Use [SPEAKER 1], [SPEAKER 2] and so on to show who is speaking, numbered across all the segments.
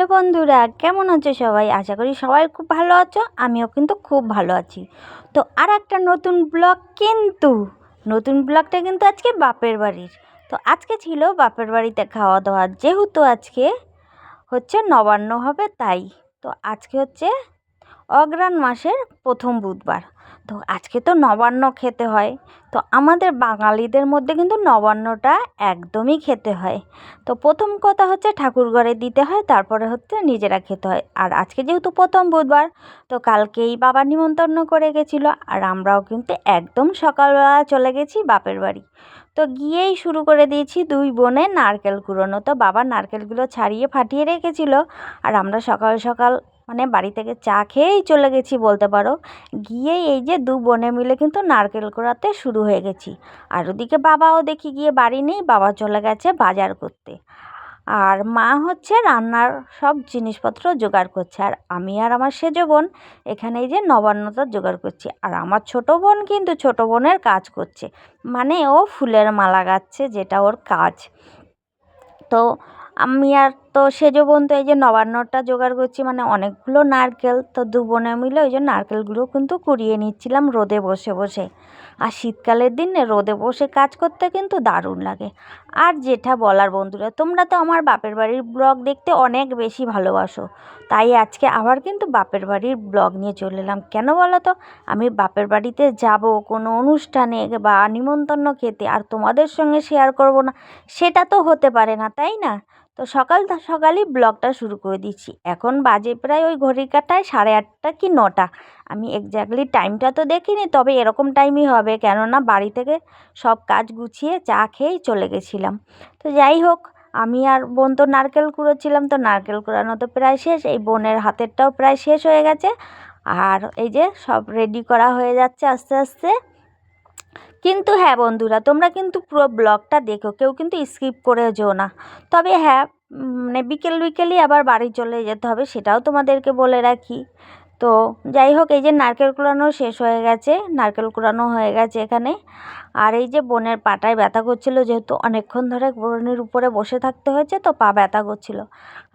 [SPEAKER 1] Hello বন্ধুরা, কেমন আছো সবাই? আশা করি সবাই খুব ভালো আছো, আমিও কিন্তু খুব ভালো আছি। তো আর একটা নতুন ব্লগ কিন্তু, নতুন ব্লগটা কিন্তু আজকে বাপের বাড়ির। তো আজকে ছিল বাপের বাড়িতে খাওয়া দাওয়া যেহেতু আজকে হচ্ছে নবান্ন হবে তাই। তো আজকে হচ্ছে অগ্রাণ মাসের প্রথম বুধবার। তো আজকে তো নবান্ন খেতে হয়। তো আমাদের বাঙালিদের মধ্যে কিন্তু নবান্নটা একদমই খেতে হয়। তো প্রথম কথা হচ্ছে ঠাকুর ঘরে দিতে হয়, তারপরে হচ্ছে নিজেরা খেতে হয়। আর আজকে যেহেতু প্রথম বুধবার, তো কালকেই বাবা নিমন্ত্রণ করে গেছিল আর আমরাও কিন্তু একদম সকালবেলা চলে গেছি বাপের বাড়ি। তো গিয়েই শুরু করে দিয়েছি দুই বোনে নারকেল কুড়োনো। তো বাবা নারকেলগুলো ছাড়িয়ে ফাটিয়ে রেখেছিল আর আমরা সকাল সকাল মানে বাড়ি থেকে চা খেয়েই চলে গেছি বলতে পারো। গিয়েই এই যে দু বোনে মিলে কিন্তু নারকেল কুড়াতে শুরু হয়ে গেছি। আর ওদিকে বাবাও দেখি গিয়ে বাড়ি নেই, বাবা চলে গেছে বাজার করতে। আর মা হচ্ছে রান্নার সব জিনিসপত্র জোগাড় করছে। আর আমি আর আমার সেজো বোন এখানে এই যে নবান্নতা জোগাড় করছি। আর আমার ছোট বোন কিন্তু ছোট বোনের কাজ করছে। মানে ও ফুলের মালা গাচ্ছে, যেটা ওর কাজ। তো আমি আর তো সেজো বোন তো এই যে নবান্নটা জোগাড় করছি মানে অনেকগুলো নারকেল, তো দু বোনে মিলে ওই যে নারকেলগুলো কিন্তু কুড়িয়ে নিচ্ছিলাম রোদে বসে বসে। আর শীতকালের দিনে রোদে বসে কাজ করতে কিন্তু দারুণ লাগে। আর যেটা বলার বন্ধুরা, তোমরা তো আমার বাপের বাড়ির ব্লগ দেখতে অনেক বেশি ভালোবাসো। তাই আজকে আবার কিন্তু বাপের বাড়ির ব্লগ নিয়ে চলে এলাম। কেন বলো তো? আমি বাপের বাড়িতে যাব, কোনো অনুষ্ঠানে বা নিমন্ত্রণ খেতে আর তোমাদের সঙ্গে শেয়ার করব না, সেটা তো হতে পারে না, তাই না? তো সকাল সকালই ব্লগটা শুরু করে দিচ্ছি। এখন বাজে প্রায় ওই ঘড়ির কাটায় সাড়ে আটটা কি নটা। আমি এক্স্যাক্টলি টাইমটা তো দেখিনি, তবে এরকম টাইমই হবে। কেননা বাড়ি থেকে সব কাজ গুছিয়ে চা খেয়েই চলে গেছিলাম। তো যাই হোক, আমি আর বোন তো নারকেল কুড়োচ্ছিলাম, তো নারকেল কুড়ানো তো প্রায় শেষ, এই বোনের হাতেরটাও প্রায় শেষ হয়ে গেছে। আর এই যে সব রেডি করা হয়ে যাচ্ছে আস্তে আস্তে। কিন্তু হ্যাঁ বন্ধুরা, তোমরা কিন্তু পুরো ব্লগটা দেখো, কেউ কিন্তু স্কিপ করে যেও না। তবে হ্যাঁ মানে বিকেল বিকেলই আবার বাড়ি চলে যেতে হবে, সেটাও তোমাদেরকে বলে রাখি। তো যাই হোক, এই যে নারকেল কুড়ানো শেষ হয়ে গেছে, নারকেল কুড়ানো হয়ে গেছে এখানে। আর এই যে বোনের পাটায় ব্যথা করছিল, যেহেতু অনেকক্ষণ ধরে বোনের উপরে বসে থাকতে হয়েছে, তো পা ব্যথা করছিল।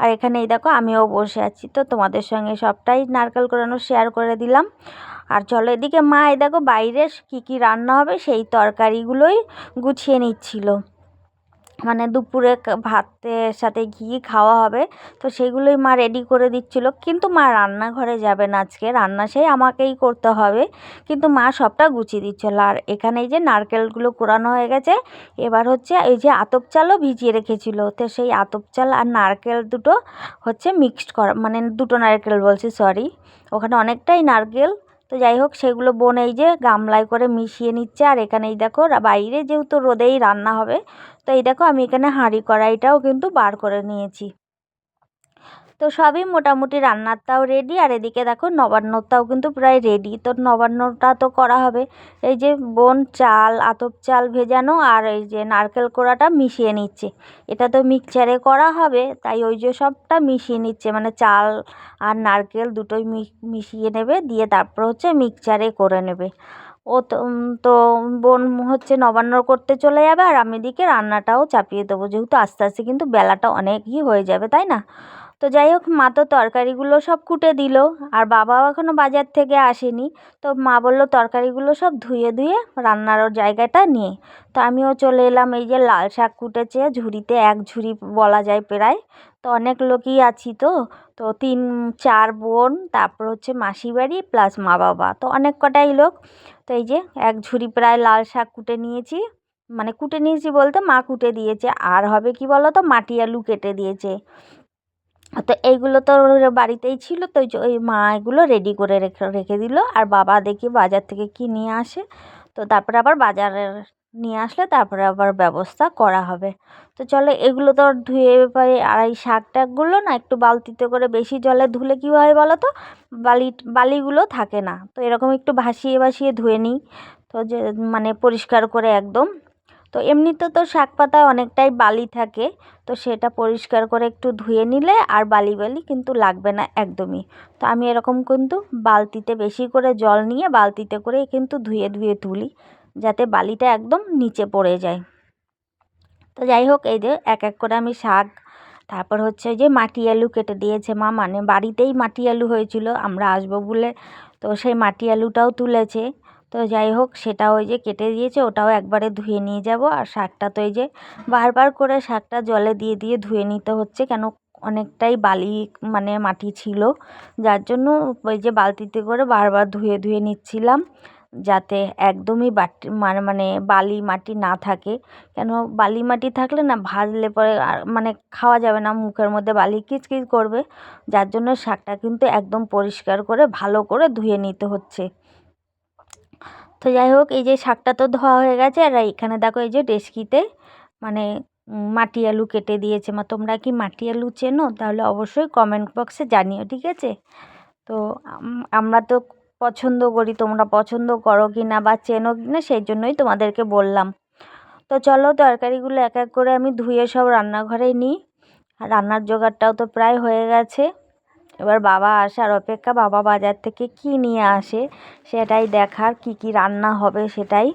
[SPEAKER 1] আর এখানে এই দেখো, আমিও বসে আছি। তো তোমাদের সঙ্গে সবটাই নারকেল কুড়ানো শেয়ার করে দিলাম। আর চলো এদিকে মা, এই দেখো বাইরে কী কী রান্না হবে, সেই তরকারিগুলোই গুছিয়ে নিচ্ছিল। মানে দুপুরে ভাতের সাথে ঘি খাওয়া হবে, তো সেগুলোই মা রেডি করে দিচ্ছিল। কিন্তু মা রান্নাঘরে যাবে না আজকে, রান্না সেই আমাকেই করতে হবে। কিন্তু মা সবটা গুছিয়ে দিচ্ছিল। আর এখানে এই যে নারকেলগুলো কোরানো হয়ে গেছে, এবার হচ্ছে এই যে আতপ চালও ভিজিয়ে রেখেছিল। তো সেই আতপ চাল আর নারকেল দুটো হচ্ছে মিক্সড করা মানে দুটো নারকেল বলছি সরি ওখানে অনেকটাই নারকেল তো যাই হোক, সেগুলো বোন এই যে গামলায় করে মিশিয়ে নিচ্ছে, আর এখানে এই দেখো বাইরে যেহেতু রোদেই রান্না হবে, তো এই দেখো আমি এখানে হাঁড়ি কড়াইটাও কিন্তু বার করে নিয়েছি। তো সবই মোটামুটি রান্নারটাও রেডি আর এদিকে দেখো নবান্নটাও কিন্তু প্রায় রেডি তো নবান্নটা তো করা হবে। এই যে বোন চাল, আতপ চাল ভেজানো, আর এই যে নারকেল কোড়াটা মিশিয়ে নিচ্ছে। এটা তো মিক্সচারে করা হবে, তাই ওই যে সবটা মিশিয়ে নিচ্ছে। মানে চাল আর নারকেল দুটোই মিশিয়ে নেবে, দিয়ে তারপর হচ্ছে মিক্সচারে করে নেবে। ও তো তো বোন হচ্ছে নবান্ন করতে চলে যাবে, আর আমি এদিকে রান্নাটাও চাপিয়ে দেবো। যেহেতু আস্তে আস্তে কিন্তু বেলাটা অনেকই হয়ে যাবে, তাই না? তো যাই হোক, মা তো তরকারিগুলো সব কুটে দিল, আর বাবাও এখনও বাজার থেকে আসেনি। তো মা বলল, তরকারিগুলো সব ধুয়ে ধুয়ে রান্নার জায়গাটা নিয়ে। তো আমিও চলে এলাম, এই যে লাল শাক কুটেছে, ঝুড়িতে এক ঝুড়ি বলা যায় প্রায়। তো অনেক লোকই আছি তো তো তিন, চার বোন, তারপর হচ্ছে মাসি বাড়ি প্লাস মা বাবা। তো অনেক কটাই লোক। তো এই যে এক ঝুড়ি প্রায় লাল শাক কুটে নিয়েছি মানে কুটে নিয়েছি বলতে মা কুটে দিয়েছে। আর হবে কি বলো তো মাটি আলু কেটে দিয়েছে। তো এইগুলো তো বাড়িতেই ছিল, তো ওই মা এগুলো রেডি করে রেখে রেখে দিল। আর বাবা দেখি বাজার থেকে কী নিয়ে আসে। তো তারপরে আবার বাজারের নিয়ে আসলে তারপরে আবার ব্যবস্থা করা হবে। তো চলো এগুলো তো ধুয়ে পারে আর এই শাক টাকগুলো না একটু বালতিতে করে বেশি জলে ধুলে কী হয় বলো তো বালি, বালিগুলো থাকে না। তো এরকম একটু ভাসিয়ে ভাসিয়ে ধুয়ে নিই। তো যে মানে পরিষ্কার করে একদম তো এমনিতে তো শাক পাতায় অনেকটাই বালি থাকে, তো সেটা পরিষ্কার করে একটু ধুয়ে নিলে আর বালি বালি কিন্তু লাগবে না একদমই। তো আমি এরকম কিন্তু বালতিতে বেশি করে জল নিয়ে বালতিতে করে কিন্তু ধুয়ে ধুয়ে তুলি, যাতে বালিটা একদম নিচে পড়ে যায়। তো যাই হোক, এই যে এক এক করে আমি শাক, তারপর হচ্ছে যে মাটি আলু কেটে দিয়েছে মা মানে বাড়িতেই মাটি আলু হয়েছিল, আমরা আসব বলে তো সেই মাটি আলুটাও তুলেছে। তো যাই হোক, সেটা ওই যে কেটে দিয়েছে, ওটাও একবারে ধুয়ে নিয়ে যাব। আর শাকটা তো এই যে বারবার করে শাকটা জলে দিয়ে দিয়ে ধুয়ে নিতে হচ্ছে, কেন অনেকটাই বালি মানে মাটি ছিল। যার জন্য ওই যে বালতিতে করে বারবার ধুয়ে ধুয়ে নিচ্ছিলাম, যাতে একদমই বাটি মানে মানে বালি মাটি না থাকে। কেন বালি মাটি থাকলে না ভাজলে পরে আর মানে খাওয়া যাবে না, মুখের মধ্যে বালি কিচকিচ করবে। যার জন্য শাকটা কিন্তু একদম পরিষ্কার করে, ভালো করে ধুয়ে নিতে হচ্ছে। তো যাই হোক, এই যে শাকটা তো ধোয়া হয়ে গেছে, আর এখানে দেখো এই যে ডেস্কিতে মানে মাটি আলু কেটে দিয়েছে। মা, তোমরা কি মাটি আলু চেনো? তাহলে অবশ্যই কমেন্ট বক্সে জানিও, ঠিক আছে? তো আমরা তো পছন্দ করি, তোমরা পছন্দ করো কি না বা চেনো কি না, সেই জন্যই তোমাদেরকে বললাম। তো চলো, তরকারিগুলো এক এক করে আমি ধুয়ে সব রান্নাঘরে নিই। রান্নার জোগাড়টাও তো প্রায় হয়ে গেছে। এবার বাবা আসার অপেক্ষা বাবা বাজার থেকে কি নিয়ে আসে সেটাই দেখার কি কি রান্না হবে সেটাই।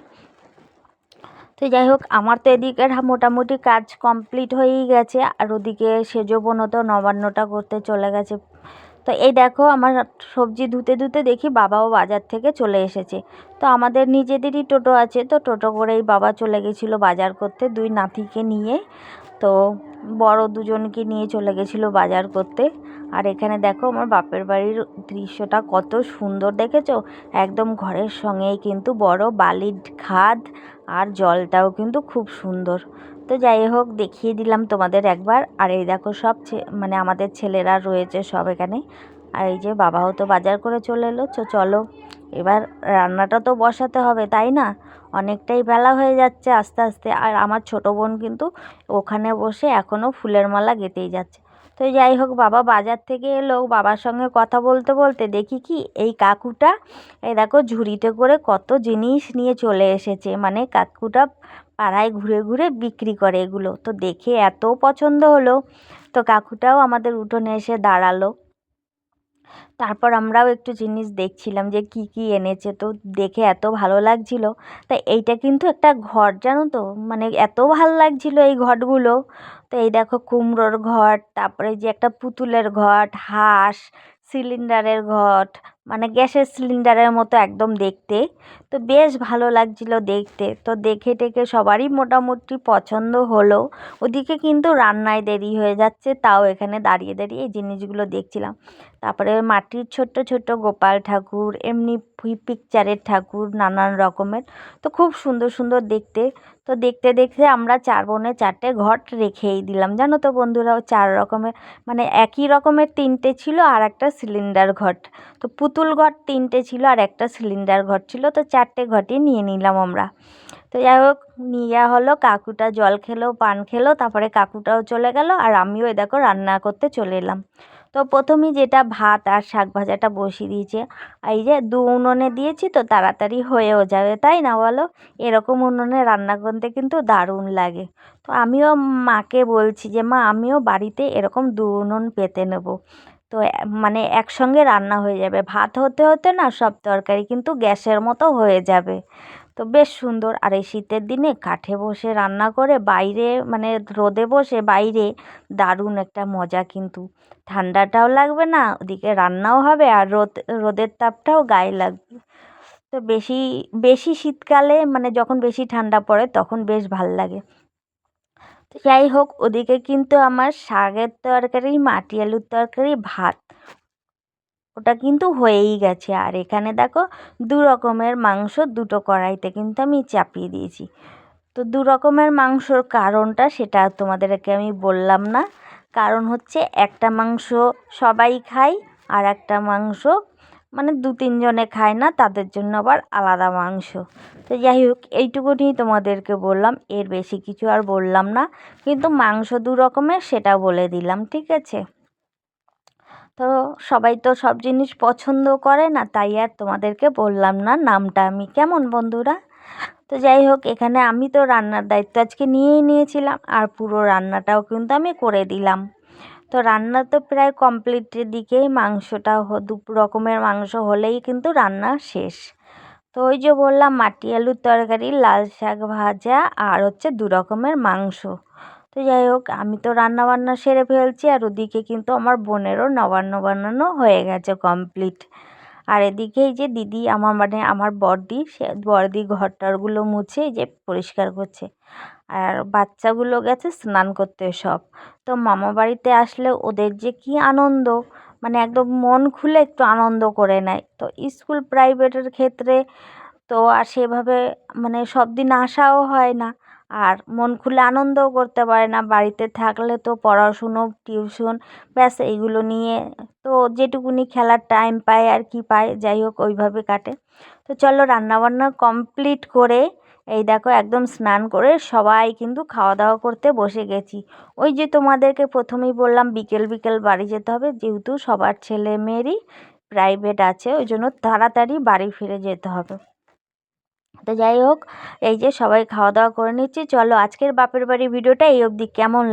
[SPEAKER 1] তো যাই হোক, আমার তো এদিকে মোটামুটি কাজ কমপ্লিট হয়েই গেছে আর ওদিকে সেজো বোনও তো নবান্নটা করতে চলে গেছে। তো এই দেখো আমার সবজি ধুতে ধুতে দেখি বাবাও বাজার থেকে চলে এসেছে। তো আমাদের নিজেদেরই টোটো আছে, তো টোটো করেই বাবা চলে গেছিল বাজার করতে দুই নাতিকে নিয়ে। তো বড় দুজনকে নিয়ে চলে গেছিল বাজার করতে। আর এখানে দেখো আমার বাপের বাড়ির দৃশ্যটা কত সুন্দর দেখেছ? একদম ঘরের সঙ্গেই কিন্তু বড় বালির খাদ আর জলটাও কিন্তু খুব সুন্দর। তো যাই হোক, দেখিয়ে দিলাম তোমাদের একবার। আর এই দেখো সব মানে আমাদের ছেলেরা রয়েছে সব এখানে। আর এই যে বাবাও তো বাজার করে চলে এলো, তো চলো এবার রান্নাটা তো বসাতে হবে, তাই না? অনেকটাই বেলা হয়ে যাচ্ছে আস্তে আস্তে। আর আমার ছোটো বোন কিন্তু ওখানে বসে এখনও ফুলের মালা গেঁথেই যাচ্ছে। তো যাই হোক, বাবা বাজার থেকে এলো, বাবার সঙ্গে কথা বলতে বলতে দেখি কি, এই কাকুটা, এই দেখো ঝুড়িতে করে কত জিনিস নিয়ে চলে এসেছে। মানে কাকুটা পাড়ায় ঘুরে ঘুরে বিক্রি করে এগুলো। তো দেখে এত পছন্দ হলো। তো কাকুটাও আমাদের উঠোনে এসে দাঁড়াল। তারপর আমরাও একটু জিনিস দেখছিলাম যে কি কি এনেছে। তো দেখে এত ভালো লাগছিল। তা এইটা কিন্তু একটা ঘর, জানো তো? মানে এত ভালো লাগছিল এই ঘটগুলো তো এই দেখো কুমড়োর ঘট তারপরে যে একটা পুতুলের ঘট, হাঁস, সিলিন্ডারের ঘট মানে গ্যাসের সিলিন্ডারের মতো একদম দেখতে। তো বেশ ভালো লাগছিল দেখতে। তো দেখে টেকে সবারই মোটামুটি পছন্দ হলো। ওদিকে কিন্তু রান্নায় দেরি হয়ে যাচ্ছে, তাও এখানে দাঁড়িয়ে দাঁড়িয়ে এই জিনিসগুলো দেখছিলাম। তারপরে মাটির ছোট্ট ছোট্ট গোপাল ঠাকুর, এমনি পিকচারের ঠাকুর নানান রকমের। তো খুব সুন্দর সুন্দর দেখতে। তো দেখতে দেখতে আমরা চার বোনে চারটে ঘট রেখেই দিলাম। জানো তো বন্ধুরাও, চার রকমের মানে একই রকমের তিনটে ছিল আর একটা সিলিন্ডার ঘট। তো পুতুল ঘট তিনটে ছিল আর একটা সিলিন্ডার ঘর ছিল, তো চারটে ঘটই নিয়ে নিলাম আমরা। তো যাই হোক, নিয়ে হলো, কাকুটা জল খেলো, পান খেলো, তারপরে কাকুটাও চলে গেল আর আমিও এ দেখো রান্না করতে চলে এলাম। তো প্রথমেই যেটা ভাত আর শাক ভাজাটা বসিয়ে দিয়েছে এই যে দু উনুনে দিয়েছি তো তাড়াতাড়ি হয়েও যাবে, তাই না বলো? এরকম উনুনে রান্না করতে কিন্তু দারুণ লাগে। তো আমিও মাকে বলছি যে, মা, আমিও বাড়িতে এরকম দু উনুন পেতে নেব। তো মানে একসঙ্গে রান্না হয়ে যাবে। ভাত হতে হতে না সব তরকারি কিন্তু গ্যাসের মতো হয়ে যাবে। তো বেশ সুন্দর। আর এই শীতের দিনে কাঠে বসে রান্না করে বাইরে মানে রোদে বসে বাইরে দারুণ একটা মজা কিন্তু। ঠান্ডাটাও লাগবে না, ওদিকে রান্নাও হবে আর রোদ, রোদের তাপটাও গায়ে লাগবে। তো বেশি বেশি শীতকালে মানে যখন বেশি ঠান্ডা পড়ে তখন বেশ ভালো লাগে। যাই হোক, ওদিকে কিন্তু আমার শাকের তরকারি, মাটি আলুর তরকারি, ভাত। ওটা কিন্তু হয়েই গেছে। আর এখানে দেখো, দু রকমের মাংস, দুটো কড়াইতে কিন্তু আমি চাপিয়ে দিয়েছি। তো দু রকমের মাংসর কারণটা সেটা তোমাদেরকে আমি বললাম না। কারণ হচ্ছে, একটা মাংস সবাই খায়, আর একটা মাংস মানে দু তিনজনে খায় না, তাদের জন্য আবার আলাদা মাংস। তো যাই হোক, এইটুকুনি তোমাদেরকে বললাম, এর বেশি কিছু আর বললাম না। কিন্তু মাংস দু রকমের, সেটা বলে দিলাম, ঠিক আছে? তো সবাই তো সব জিনিস পছন্দ করে না, তাই আর তোমাদেরকে বললাম না, নামটা আমি কেমন বন্ধুরা? তো যাই হোক, এখানে আমি তো রান্নার দায়িত্ব আজকে নিয়েই নিয়েছিলাম, আর পুরো রান্নাটাও কিন্তু আমি করে দিলাম। তো রান্না তো প্রায় কমপ্লিটের দিকেই মাংসটা দু রকমের মাংস হলেই কিন্তু রান্না শেষ। তো ওই যে বললাম, মাটি আলুর তরকারি, লাল শাক ভাজা আর হচ্ছে দু রকমের মাংস। তো যাই হোক, আমি তো রান্না বান্না সেরে ফেলছি আর ওদিকে কিন্তু আমার বোনেরও নবান্ন বানানো হয়ে গেছে কমপ্লিট আর এদিকে এই যে দিদি আমার মানে আমার বড়দি, সে বড়দি ঘরটারগুলো মুছে যে পরিষ্কার করছে। আর বাচ্চাগুলো গেছে স্নান করতে সব। তো মামা বাড়িতে আসলে ওদের যে কি আনন্দ মানে একদম মন খুলে একটু আনন্দ করে নেয়। তো স্কুল প্রাইভেটের ক্ষেত্রে তো আর সেভাবে মানে সব দিন আসাও হয় না, আর মন খুলে আনন্দও করতে পারে না। বাড়িতে থাকলে তো পড়াশুনো, টিউশন, ব্যাস এইগুলো নিয়ে তো যেটুকুনি খেলার টাইম পায় আর কি পায়, যাই হোক ওইভাবে কাটে। তো চলো রান্নাবান্না কমপ্লিট করে এই দেখো একদম স্নান করে সবাই কিন্তু খাওয়া দাওয়া করতে বসে গেছি। ওই যে তোমাদেরকে প্রথমেই বললাম বিকেল বিকেল বাড়ি যেতে হবে। যেহেতু সবার ছেলে মেয়েরই প্রাইভেট আছে, ওই জন্য তাড়াতাড়ি বাড়ি ফিরে যেতে হবে। তো যাই হোক, এই যে সবাই খাওয়া দাওয়া করে নিচ্ছি। চলো আজকের বাপের বাড়ি ভিডিওটা এই অবধি। কেমন